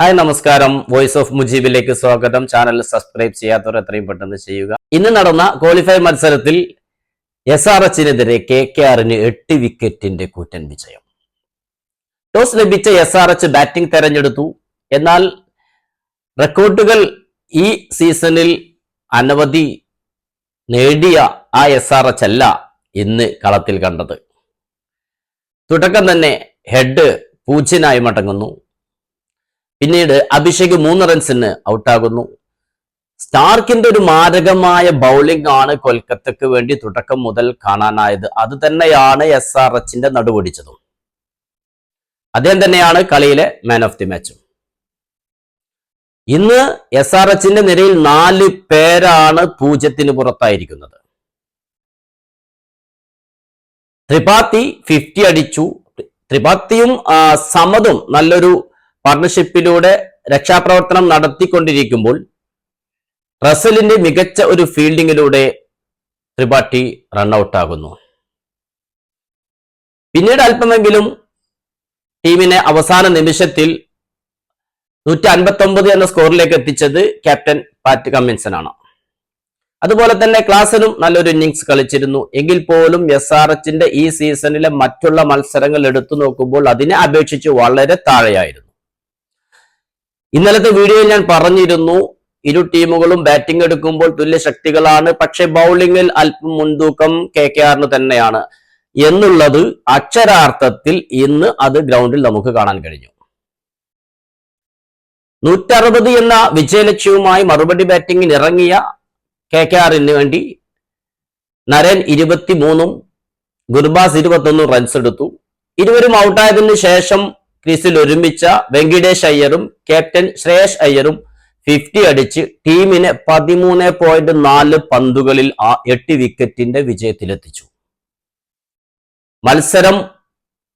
Hi നമസ്കാരം. Voice of മുജീബിലേക്ക് സ്വാഗതം. Channel subscribe ചെയ്യാത്തവർ എത്രയും പെട്ടെന്ന് ചെയ്യുക. ഇന്ന് നടന്ന ക്വാളിഫൈ മത്സരത്തിൽ എസ് ആർ എച്ചിനെതിരെ കെ കെ ആറിന് എട്ട് വിക്കറ്റിന്റെ കൂറ്റൻ വിജയം. ടോസ് ലഭിച്ച എസ് ആർ എച്ച് ബാറ്റിംഗ് തെരഞ്ഞെടുത്തു. എന്നാൽ റെക്കോർഡുകൾ ഈ സീസണിൽ അനവധി നേടിയ ആ എസ് ആർ എച്ച് അല്ല ഇന്ന് കളത്തിൽ കണ്ടത്. തുടക്കം തന്നെ ഹെഡ് പൂജ്യനായി മടങ്ങുന്നു. പിന്നീട് അഭിഷേക് മൂന്ന് റൺസിന് ഔട്ടാകുന്നു. സ്റ്റാർക്കിന്റെ ഒരു മാരകമായ ബൗളിംഗ് ആണ് കൊൽക്കത്തക്ക് വേണ്ടി തുടക്കം മുതൽ കാണാനായത്. അത് തന്നെയാണ് എസ് ആർ എച്ചിന്റെ നടുപൊടിച്ചതും അദ്ദേഹം തന്നെയാണ് കളിയിലെ മാൻ ഓഫ് ദി മാച്ചും ഇന്ന് എസ് ആർ എച്ചിന്റെ നിരയിൽ നാല് പേരാണ് പൂജ്യത്തിന് പുറത്തായിരിക്കുന്നത്. ത്രിപാത്തി ഫിഫ്റ്റി അടിച്ചു. ത്രിപാത്തിയും സമതും നല്ലൊരു പാർട്ണർഷിപ്പിലൂടെ രക്ഷാപ്രവർത്തനം നടത്തിക്കൊണ്ടിരിക്കുമ്പോൾ റസലിന്റെ മികച്ച ഒരു ഫീൽഡിങ്ങിലൂടെ ത്രിപാഠി റണ്ണൌട്ടാകുന്നു പിന്നീട് അല്പമെങ്കിലും ടീമിനെ അവസാന നിമിഷത്തിൽ നൂറ്റി അൻപത്തി ഒമ്പത് എന്ന സ്കോറിലേക്ക് എത്തിച്ചത് ക്യാപ്റ്റൻ പാറ്റ് കമ്മിൻസൺ ആണ് അതുപോലെ തന്നെ ക്ലാസ്സിലും നല്ലൊരു ഇന്നിങ്സ് കളിച്ചിരുന്നു. എങ്കിൽ പോലും എസ് ആർ എച്ചിന്റെ ഈ സീസണിലെ മറ്റുള്ള മത്സരങ്ങൾ എടുത്തു നോക്കുമ്പോൾ അതിനെ അപേക്ഷിച്ച് വളരെ താഴെയായിരുന്നു. ഇന്നലത്തെ വീഡിയോയിൽ ഞാൻ പറഞ്ഞിരുന്നു ഇരു ടീമുകളും ബാറ്റിംഗ് എടുക്കുമ്പോൾ തുല്യ ശക്തികളാണ് പക്ഷെ ബൗളിംഗിൽ അല്പം മുൻതൂക്കം കെ കെ ആറിന് തന്നെയാണ്. എന്നുള്ളത് അക്ഷരാർത്ഥത്തിൽ ഇന്ന് അത് ഗ്രൗണ്ടിൽ നമുക്ക് കാണാൻ കഴിഞ്ഞു. നൂറ്ററുപത് എന്ന വിജയലക്ഷ്യവുമായി മറുപടി ബാറ്റിംഗിന് ഇറങ്ങിയ കെ കെ ആറിന് വേണ്ടി നരൻ ഇരുപത്തിമൂന്നും ഗുർബാസ് ഇരുപത്തൊന്നും റൺസ് എടുത്തു. ഇരുവരും ഔട്ടായതിനു ശേഷം ക്രീസിൽ ഒരുമിച്ച വെങ്കിടേഷ് അയ്യറും ക്യാപ്റ്റൻ ശ്രേയസ് അയ്യറും ഫിഫ്റ്റി അടിച്ച് ടീമിനെ പതിമൂന്ന് പോയിന്റ് നാല് പന്തുകളിൽ ആ എട്ട് വിക്കറ്റിന്റെ വിജയത്തിലെത്തിച്ചു. മത്സരം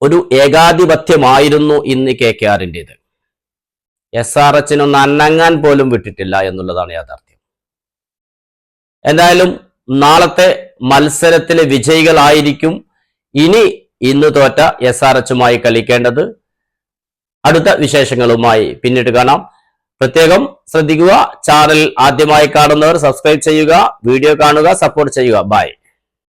ഒരു ഏകാധിപത്യമായിരുന്നു ഇന്ന് കെ കെ ആറിന്റെത് എസ് ആർ എച്ചിനൊന്ന് അനങ്ങാൻ പോലും വിട്ടിട്ടില്ല എന്നുള്ളതാണ് യാഥാർത്ഥ്യം. എന്തായാലും നാളത്തെ മത്സരത്തിലെ വിജയികളായിരിക്കും ഇനി ഇന്ന് തോറ്റ എസ് ആർ എച്ചുമായി കളിക്കേണ്ടത് അടുത്ത വിശേഷങ്ങളുമായി പിന്നീട് കാണാം. പ്രത്യേകം ശ്രദ്ധിക്കുക ചാനൽ ആദ്യമായി കാണുന്നവർ സബ്സ്ക്രൈബ് ചെയ്യുക വീഡിയോ കാണുക സപ്പോർട്ട് ചെയ്യുക. ബൈ.